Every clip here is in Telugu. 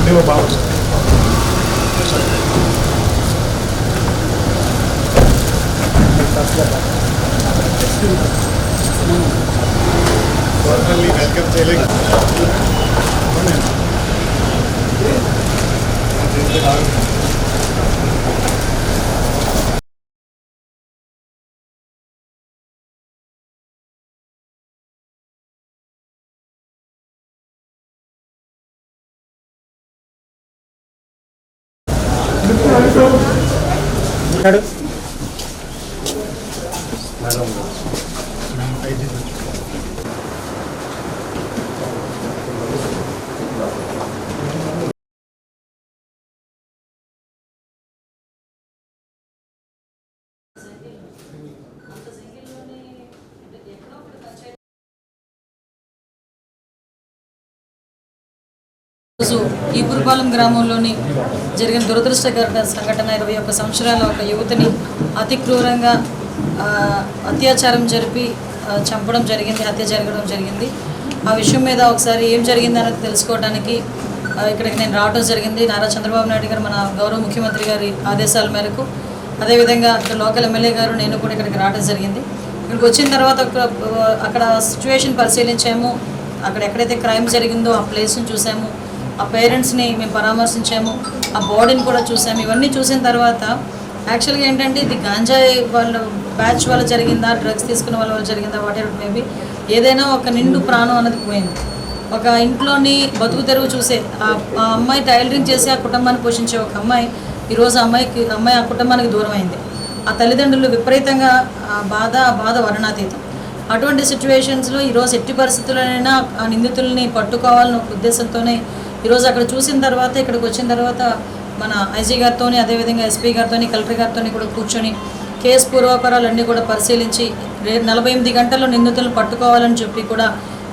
I knew about it. Personally, welcome, Chalik. చేయలేక రోజు ఈపురపాలెం గ్రామంలోని జరిగిన దురదృష్టకర సంఘటన ఇరవై ఒక్క సంవత్సరాల ఒక యువతిని అతి క్రూరంగా అత్యాచారం జరిపి చంపడం జరిగింది హత్య జరగడం జరిగింది. ఆ విషయం మీద ఒకసారి ఏం జరిగింది అనేది తెలుసుకోవడానికి ఇక్కడికి నేను రావడం జరిగింది. నారా చంద్రబాబు నాయుడు గారు మన గౌరవ ముఖ్యమంత్రి గారి ఆదేశాల మేరకు. అదేవిధంగా ఇక్కడ లోకల్ ఎమ్మెల్యే గారు నేను కూడా ఇక్కడికి రావడం జరిగింది. ఇక్కడికి వచ్చిన తర్వాత ఒక, అక్కడ సిచ్యువేషన్ పరిశీలించాము. అక్కడ ఎక్కడైతే క్రైమ్ జరిగిందో ఆ ప్లేస్ని చూసాము. ఆ పేరెంట్స్ని మేము పరామర్శించాము ఆ బాడీని కూడా చూసాము. ఇవన్నీ చూసిన తర్వాత యాక్చువల్గా ఏంటంటే ఇది గాంజాయి వాళ్ళ బ్యాచ్ వల్ల జరిగిందా డ్రగ్స్ తీసుకున్న వాళ్ళ వల్ల జరిగిందా వాట్ ఎవర్ మేబీ ఏదైనా ఒక నిండు ప్రాణం అన్నది పోయింది. ఒక ఇంట్లోని బతుకు తెరువు చూసే ఆ అమ్మాయి టైలరింగ్ చేసి ఆ కుటుంబాన్ని పోషించే ఒక అమ్మాయి ఈరోజు ఆ అమ్మాయికి అమ్మాయి ఆ కుటుంబానికి దూరం అయింది ఆ తల్లిదండ్రులు విపరీతంగా ఆ బాధ ఆ బాధ వర్ణాతీతం. అటువంటి సిచ్యువేషన్స్లో ఈరోజు ఎట్టి పరిస్థితుల్లోనైనా ఆ నిందితుల్ని పట్టుకోవాలని ఒక ఉద్దేశంతోనే ఈరోజు అక్కడ చూసిన తర్వాత ఇక్కడికి వచ్చిన తర్వాత మన ఐజీ గారితోని అదేవిధంగా ఎస్పీ గారితోని కలెక్టర్ గారితోని కూడా కూర్చొని కేసు పూర్వాపరాలన్నీ కూడా పరిశీలించి రే నలభై ఎనిమిది గంటల్లో నిందితులను పట్టుకోవాలని చెప్పి కూడా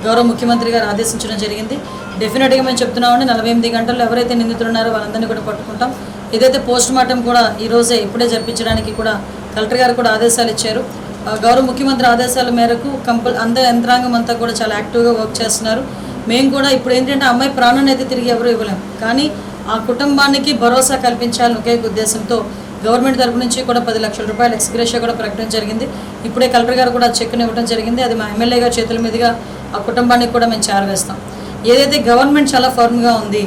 గౌరవ ముఖ్యమంత్రి గారు ఆదేశించడం జరిగింది. డెఫినెట్గా మేము చెప్తున్నామండి నలభై ఎనిమిది గంటల్లో ఎవరైతే నిందితులు ఉన్నారో వాళ్ళందరినీ కూడా పట్టుకుంటాం. ఏదైతే పోస్ట్ మార్టం కూడా ఈరోజే ఇప్పుడే జరిపించడానికి కూడా కలెక్టర్ గారు కూడా ఆదేశాలు ఇచ్చారు. గౌరవ ముఖ్యమంత్రి ఆదేశాల మేరకు కంపల్ అందరి యంత్రాంగం అంతా కూడా చాలా యాక్టివ్గా వర్క్ చేస్తున్నారు. మేము కూడా ఇప్పుడు ఏంటంటే అమ్మాయి ప్రాణాన్ని అయితే తిరిగి ఎవరు ఇవ్వలేము కానీ ఆ కుటుంబానికి భరోసా కల్పించాలని ఒకే ఉద్దేశంతో గవర్నమెంట్ తరపు నుంచి కూడా పది లక్షల రూపాయలు ఎక్స్గ్రేషియా కూడా ప్రకటన జరిగింది. ఇప్పుడే కలెక్టర్ గారు కూడా చెక్ని ఇవ్వడం జరిగింది. అది మా ఎమ్మెల్యే గారి చేతుల మీదుగా ఆ కుటుంబానికి కూడా మేము చేరవేస్తాం. ఏదైతే గవర్నమెంట్ చాలా ఫర్మ్గా ఉంది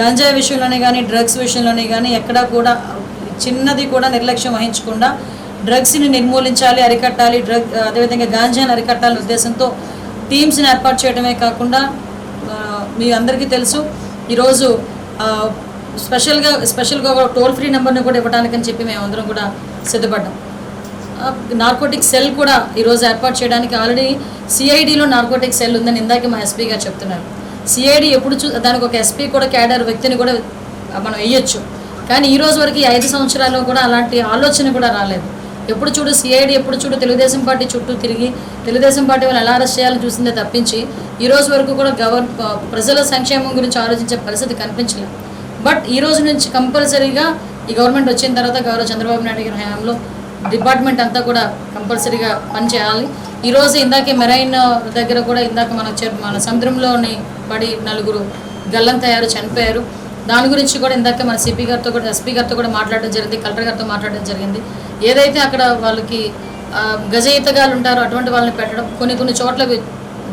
గంజాయి విషయంలోనే కానీ డ్రగ్స్ విషయంలోనే కానీ ఎక్కడా కూడా చిన్నది కూడా నిర్లక్ష్యం వహించకుండా డ్రగ్స్ని నిర్మూలించాలి అరికట్టాలి డ్రగ్ అదేవిధంగా గాంజాని అరికట్టాలనే ఉద్దేశంతో టీమ్స్ని ఏర్పాటు చేయడమే కాకుండా మీ అందరికీ తెలుసు. ఈరోజు స్పెషల్గా స్పెషల్గా ఒక టోల్ ఫ్రీ నెంబర్ని కూడా ఇవ్వడానికని చెప్పి మేము అందరం కూడా సిద్ధపడ్డాం. నార్కోటిక్ సెల్ కూడా ఈరోజు ఏర్పాటు చేయడానికి ఆల్రెడీ సిఐడిలో నార్కోటిక్ సెల్ ఉందని ఇందాక మా ఎస్పీ గారు చెప్తున్నారు. సిఐడి ఎప్పుడు చూ దానికి ఒక ఎస్పీ కూడా క్యాడర్ వ్యక్తిని కూడా మనం వేయొచ్చు. కానీ ఈ రోజు వరకు ఈ ఐదు సంవత్సరాల్లో కూడా అలాంటి ఆలోచన కూడా రాలేదు. ఎప్పుడు చూడు సిఐడి ఎప్పుడు చూడు తెలుగుదేశం పార్టీ చుట్టూ తిరిగి తెలుగుదేశం పార్టీ వాళ్ళు ఎలా అరెస్ట్ చేయాలని చూసిందే తప్పించి ఈ రోజు వరకు కూడా గవర్ ప్రజల సంక్షేమం గురించి ఆలోచించే పరిస్థితి కనిపించలేదు. బట్ ఈ రోజు నుంచి కంపల్సరీగా ఈ గవర్నమెంట్ వచ్చిన తర్వాత గౌరవ చంద్రబాబు నాయుడు గారి హయాంలో డిపార్ట్మెంట్ అంతా కూడా కంపల్సరీగా పనిచేయాలి ఈరోజు ఇందాకే మెరైన్ దగ్గర కూడా ఇందాక మన మన సముద్రంలోని పడి నలుగురు గల్లం తయారు చనిపోయారు. దాని గురించి కూడా ఇందాక మన సిపి గారితో కూడా ఎస్పీ గారితో కూడా మాట్లాడడం జరిగింది కలెక్టర్ గారితో మాట్లాడడం జరిగింది. ఏదైతే అక్కడ వాళ్ళకి గజయితగాలు ఉంటారో అటువంటి వాళ్ళని పెట్టడం కొన్ని కొన్ని చోట్ల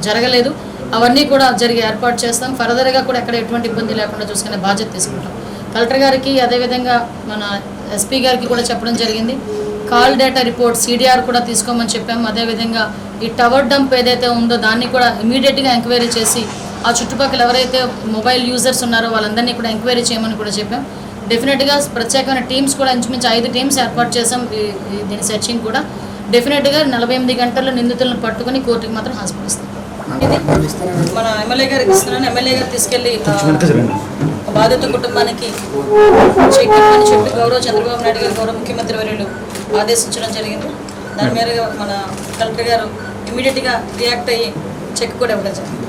జరగలేదు. అవన్నీ కూడా జరిగి ఏర్పాటు చేస్తాం. ఫర్దర్గా కూడా ఎక్కడ ఎటువంటి ఇబ్బంది లేకుండా చూసుకునే బాధ్యత తీసుకుంటాం. కలెక్టర్ గారికి అదేవిధంగా మన ఎస్పీ గారికి కూడా చెప్పడం జరిగింది. కాల్ డేటా రిపోర్ట్ సిడిఆర్ కూడా తీసుకోమని చెప్పాము. అదేవిధంగా ఈ టవర్ డంప్ ఏదైతే ఉందో దాన్ని కూడా ఇమీడియట్గా ఎంక్వైరీ చేసి ఆ చుట్టుపక్కల ఎవరైతే మొబైల్ యూజర్స్ ఉన్నారో వాళ్ళందరినీ కూడా ఎంక్వైరీ చేయమని కూడా చెప్పాం. డెఫినెట్గా ప్రత్యేకమైన టీమ్స్ కూడా ఇంచుమించు ఐదు టీమ్స్ ఏర్పాటు చేసాం దీని సెర్చింగ్ కూడా. డెఫినెట్గా నలభై ఎనిమిది గంటల్లో నిందితులను పట్టుకొని కోర్టుకి మాత్రం హాస్పిటల్ ఇది మన ఎమ్మెల్యే గారికి ఇస్తున్నాను ఎమ్మెల్యే గారు తీసుకెళ్ళి బాధిత కుటుంబానికి చెక్ చెప్పి గౌరవ చంద్రబాబు నాయుడు గారు గౌరవ ముఖ్యమంత్రి వర్యులు ఆదేశించడం జరిగింది. దాని మేరకు మన కలెక్టర్ గారు ఇమీడియట్గా రియాక్ట్ అయ్యి చెక్ కూడా ఇవ్వడం జరిగింది.